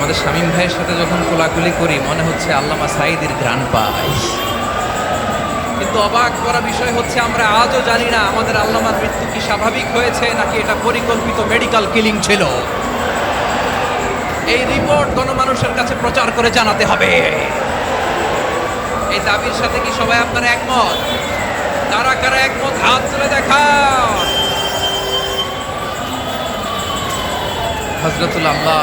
আমাদের শামীম ভাইয়ের সাথে যখন কোলাকুলি করি, মনে হচ্ছে আল্লামা সাইদির গ্রান পাই। কিন্তু অবাক করা বিষয় হচ্ছে, আমরা আজও জানি না আমাদের আল্লামার মৃত্যু কি স্বাভাবিক হয়েছে, নাকি এটা পরিকল্পিত মেডিকেল কিলিং ছিল। এই রিপোর্ট গণমানুষের কাছে প্রচার করে জানাতে হবে। এই দাবির সাথে কি সবাই আপনারা একমত? কারা কারা একমত? হাত তুলে দেখা হজরতুল আল্লাহ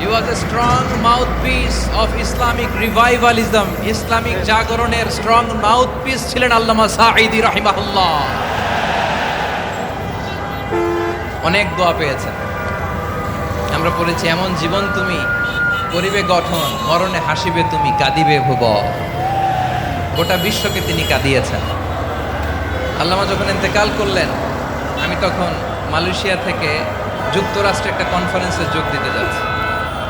He was a strong mouthpiece of Islamic revivalism, Islamic জাগরণের স্ট্রং মাউথপিস ছিলেন আল্লামা সাঈদি রাহিমাহুল্লাহ। অনেক দোয়া পেয়েছেন। আমরা পড়েছি এমন জীবন তুমি করিবে গঠন মরণে হাসিবে তুমি কাঁদিবে ভুব। গোটা বিশ্বকে তিনি কাঁদিয়েছেন। আল্লামা যখন ইন্তেকাল করলেন আমি তখন মালয়েশিয়া থেকে যুক্তরাষ্ট্রে একটা কনফারেন্সে যোগ দিতে যাচ্ছি।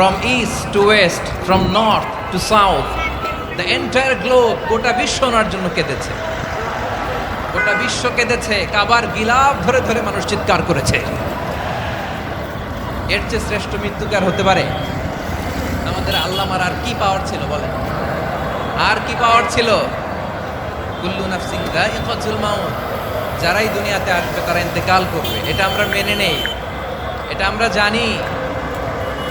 from east to west from north to south the entire globe গোটা বিশ্ব ওনার জন্য কেঁদেছে। গোটা বিশ্ব কেঁদেছে, কাবার গিলাফ ধরে ধরে মানুষ চিৎকার করেছে। এর চেয়ে শ্রেষ্ঠ মৃত্যুকার হতে পারে? আমাদের আল্লামার আর কি পাওয়ার ছিল বলে আর কি পাওয়ার ছিল? কুল্লু নাফসিং দাইকাতুল মাউত, যারাই দুনিয়াতে আসবে তারা ইন্তেকাল করবে। এটা আমরা মেনে নেই। এটা আমরা জানি।